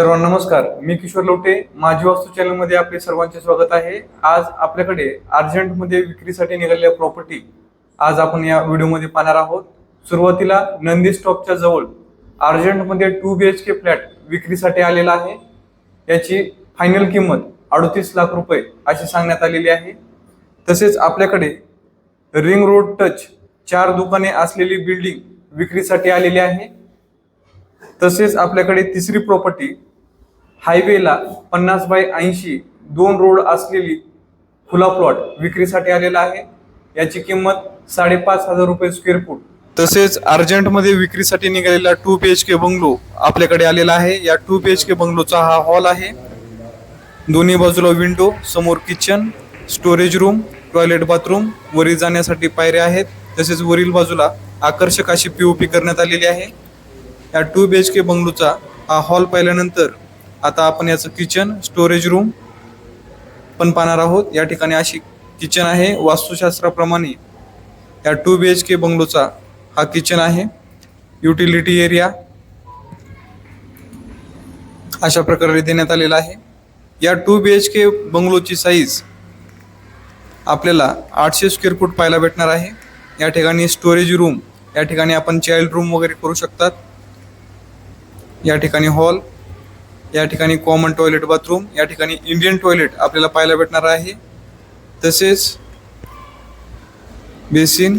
सर्वांना नमस्कार. मी किशोर लोटे. माझी वास्तू चॅनलमध्ये आपले सर्वांचे स्वागत आहे. आज आपल्याकडे अर्जंटमध्ये विक्रीसाठी निघालेल्या प्रॉपर्टी आज आपण या व्हिडिओमध्ये पाहणार आहोत. सुरुवातीला नंदी स्टॉपच्या जवळ अर्जंटमध्ये two B H K flat विक्रीसाठी आलेला आहे. याची फायनल किंमत अडतीस लाख रुपये अशी सांगण्यात आलेली आहे. तसेच आपल्याकडे रिंग रोड टच चार दुकाने असलेली बिल्डिंग विक्रीसाठी आलेली आहे. तसेच आपल्याकडे तिसरी प्रॉपर्टी हायवेला पन्नास बाय ऐंशी दोन रोड असलेली खुला प्लॉट विक्रीसाठी आलेला आहे. याची किंमत साडेपाच हजार रुपये स्क्वेअर फूट तसेच अर्जंटमध्ये विक्रीसाठी निघालेला two B H K bungalow आपल्याकडे आलेला आहे. या टू बी एच के बंगलोचा हा हॉल आहे. दोन्ही बाजूला विंडो समोर kitchen storage room toilet bathroom वरील जाण्यासाठी पायऱ्या आहेत. तसेच वरील बाजूला आकर्षक अशी पी ओ पी करण्यात आलेली आहे. या टू बी एच के बंगलोचा हा हॉल पाहिल्यानंतर आता आपण याचं किचन स्टोरेज रूम पण पाहणार आहोत. या ठिकाणी अशी किचन आहे. वास्तुशास्त्राप्रमाणे या टू बी एच के बंगलोचा हा किचन आहे. युटिलिटी एरिया अशा प्रकारे देण्यात आलेला आहे. या टू बी एच के बंगलोची साईज आपल्याला आठशे स्क्वेअर फूट पाहायला भेटणार आहे. या ठिकाणी स्टोरेज रूम या ठिकाणी आपण चाइल्ड रूम वगैरे करू शकतात. या ठिकाणी हॉल या ठिकाणी कॉमन टॉयलेट बाथरूम या ठिकाणी इंडियन टॉयलेट आपल्याला पाहायला भेटणार आहे. तसेच बेसिन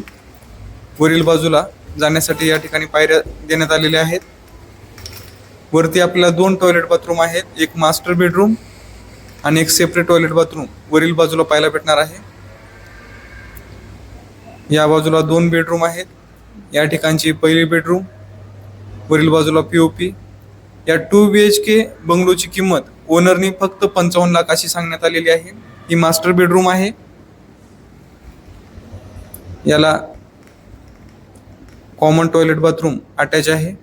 वरील बाजूला जाण्यासाठी या ठिकाणी पायऱ्या देण्यात आलेल्या आहेत. वरती आपल्याला दोन टॉयलेट बाथरूम आहेत एक मास्टर बेडरूम आणि एक सेपरेट टॉयलेट बाथरूम वरील बाजूला पाहायला भेटणार आहे. या बाजूला दोन बेडरूम आहेत. या ठिकाणची पहिली बेडरूम वरील बाजूला पी ओ पी या टू बी एच के बंगलोची किंमत ओनरने फक्त पंचावन्न लाख अशी सांगण्यात आलेली आहे. ही मास्टर बेडरूम आहे. याला कॉमन टॉयलेट बाथरूम अटॅच आहे.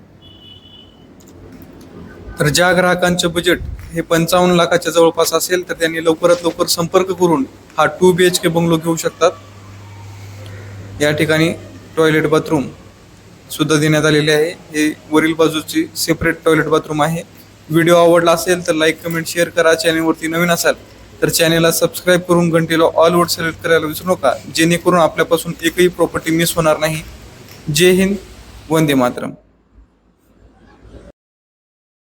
तर ज्या ग्राहकांचं बजेट हे पंचावन्न लाखाच्या जवळपास असेल तर त्यांनी लवकरात लवकर संपर्क करून हा two B H K bungalow घेऊ शकतात. या ठिकाणी टॉयलेट बाथरूम सुद्धा देण्यात आलेले आहे. हे वरील बाजूची सेपरेट टॉयलेट बाथरूम आहे. व्हिडिओ आवडला असेल तर लाईक कमेंट शेअर करा. चॅनेलवरती नवीन असाल तर चॅनेलला सबस्क्राईब करून घंटीला ऑल वर सिलेक्ट करायला विसरू नका. जेणेकरून आपल्यापासून एकही प्रॉपर्टी मिस होणार नाही. जय हिंद. वंदे मातरम.